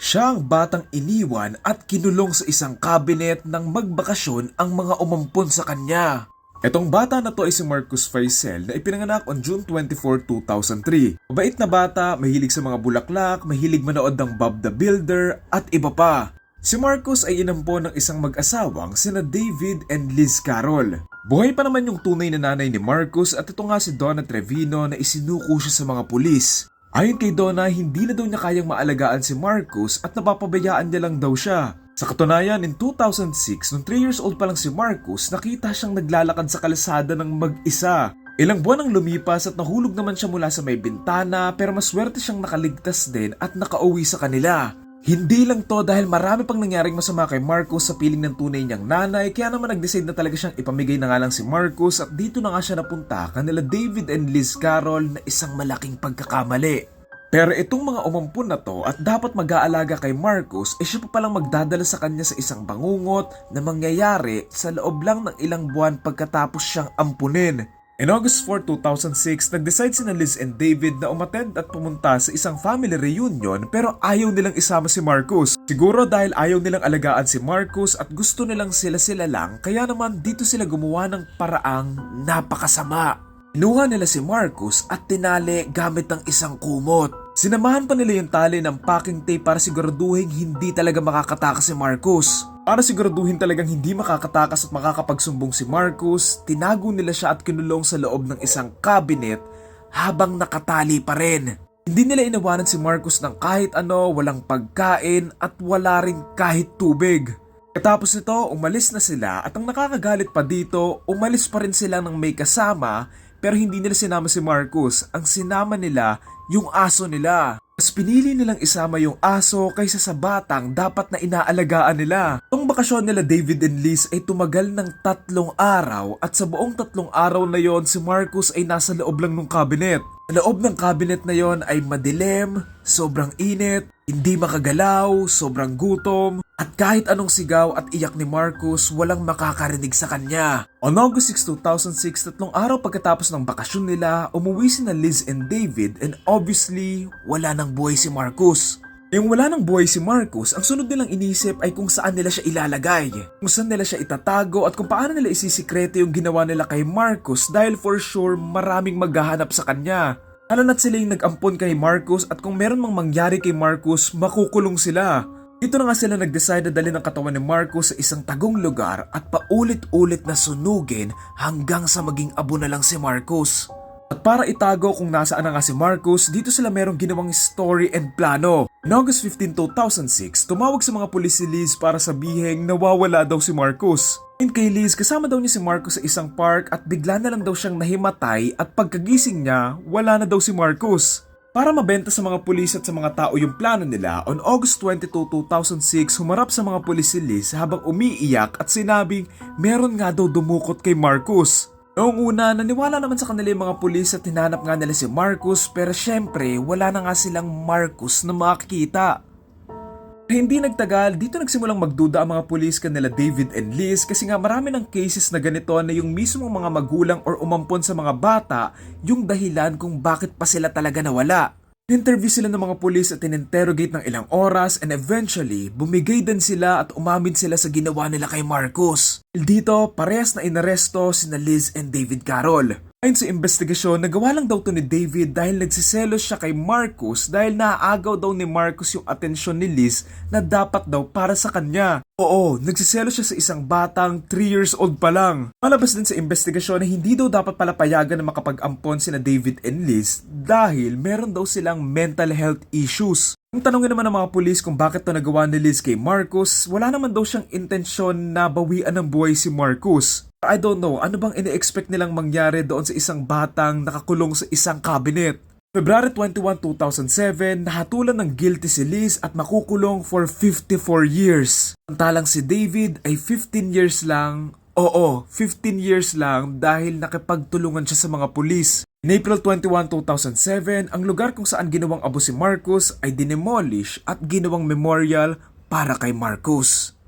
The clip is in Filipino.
Siya ang batang iniwan at kinulong sa isang kabinet ng magbakasyon ang mga umampon sa kanya. Etong bata na to ay si Marcus Faisal na ipinanganak on June 24, 2003. Mabait na bata, mahilig sa mga bulaklak, mahilig manood ng Bob the Builder at iba pa. Si Marcus ay inampon ng isang mag-asawang sina David and Liz Carroll. Buhay pa naman yung tunay na nanay ni Marcus at ito nga si Donna Trevino na isinuko siya sa mga pulis. Ayon kay Donna, hindi na daw niya kayang maalagaan si Marcus at napapabayaan niya lang daw siya. Sa katunayan, in 2006, nung 3 years old pa lang si Marcus, nakita siyang naglalakad sa kalsada ng mag-isa. Ilang buwan ang lumipas at nahulog naman siya mula sa may bintana pero maswerte siyang nakaligtas din at nakauwi sa kanila. Hindi lang to dahil marami pang nangyaring masama kay Marcus sa piling ng tunay niyang nanay kaya naman nag-decide na talaga siyang ipamigay na nga lang si Marcus at dito na nga siya napunta kanila David and Liz Carroll na isang malaking pagkakamali. Pero itong mga umampun na to at dapat mag-aalaga kay Marcus ay siya pa palang magdadala sa kanya sa isang bangungot na mangyayari sa loob lang ng ilang buwan pagkatapos siyang ampunin. In August 4, 2006, nag-decide sina Liz and David na umattend at pumunta sa isang family reunion pero ayaw nilang isama si Marcus. Siguro dahil ayaw nilang alagaan si Marcus at gusto nilang sila-sila lang kaya naman dito sila gumawa ng paraang napakasama. Inuha nila si Marcus at tinali gamit ang isang kumot. Sinamahan pa nila yung tali ng packing tape para siguraduhin hindi talaga makakatakas si Marcus. Para siguraduhin talagang hindi makakatakas at makakapagsumbong si Marcus, tinago nila siya at kinulong sa loob ng isang cabinet habang nakatali pa rin. Hindi nila inawanan si Marcus ng kahit ano, walang pagkain at wala rin kahit tubig. Katapos nito, umalis na sila at ang nakakagalit pa dito, umalis pa rin sila ng may kasama pero hindi nila sinama si Marcus. Ang sinama nila, yung aso nila. Mas pinili nilang isama yung aso kaysa sa batang dapat na inaalagaan nila. Ang bakasyon nila David and Liz ay tumagal ng tatlong araw at sa buong tatlong araw na yon si Marcus ay nasa loob lang ng cabinet. Loob ng cabinet na yon ay madilim, sobrang init, hindi makagalaw, sobrang gutom, at kahit anong sigaw at iyak ni Marcus, walang makakarinig sa kanya. On August 6, 2006, tatlong araw pagkatapos ng bakasyon nila, umuwi si na Liz and David and obviously, wala nang buhay si Marcus. Yung wala nang buhay si Marcus, ang sunod nilang inisip ay kung saan nila siya ilalagay, kung saan nila siya itatago at kung paano nila isisikreto yung ginawa nila kay Marcus dahil for sure maraming maghahanap sa kanya. Lalo na't sila yung nag-ampon kay Marcus at kung meron mang mangyari kay Marcus, makukulong sila. Dito na nga sila nag-decide na dalhin ang katawan ni Marcus sa isang tagong lugar at paulit-ulit na sunugin hanggang sa maging abo na lang si Marcus. At para itago kung nasaan na nga si Marcus, dito sila merong ginawang story and plano. In August 15, 2006, tumawag sa mga pulis si Liz para sabihin nawawala daw si Marcus. Ayon kay Liz, kasama daw niya si Marcus sa isang park at bigla na lang daw siyang nahimatay at pagkagising niya, wala na daw si Marcus. Para mabenta sa mga pulis at sa mga tao yung plano nila, on August 22, 2006, humarap sa mga pulis si Liz habang umiiyak at sinabing meron nga daw dumukot kay Marcus. Noong una, naniwala naman sa kanila yung mga pulis at hinanap nga nila si Marcus pero syempre wala na nga silang Marcus na makikita. Hindi nagtagal, dito nagsimulang magduda ang mga pulis kanila David and Liz kasi nga marami ng cases na ganito na yung mismong mga magulang or umampon sa mga bata yung dahilan kung bakit pa sila talaga nawala. Interview sila ng mga pulis at in-interrogate ng ilang oras and eventually bumigay din sila at umamin sila sa ginawa nila kay Marcos. Dito, parehas na inaresto sina Liz and David Carroll. Ayon sa investigasyon, nagawa lang daw to ni David dahil nagsiselos siya kay Marcus dahil naaagaw daw ni Marcus yung atensyon ni Liz na dapat daw para sa kanya. Oo, nagsiselos siya sa isang batang 3 years old pa lang. Malabas din sa investigasyon na hindi daw dapat pala payagan na makapag-ampon sina David and Liz dahil meron daw silang mental health issues. Kung tanongin naman ng mga pulis kung bakit to nagawa ni Liz kay Marcus, wala naman daw siyang intensyon na bawian ng buhay si Marcus. I don't know, ano bang ini-expect nilang mangyari doon sa isang batang nakakulong sa isang cabinet? February 21, 2007, nahatulan ng guilty si Liz at makukulong for 54 years. Samantalang si David ay 15 years lang, oo, 15 years lang dahil nakipagtulungan siya sa mga pulis. In April 21, 2007, ang lugar kung saan ginawang abo si Marcus ay dinemolish at ginawang memorial para kay Marcus.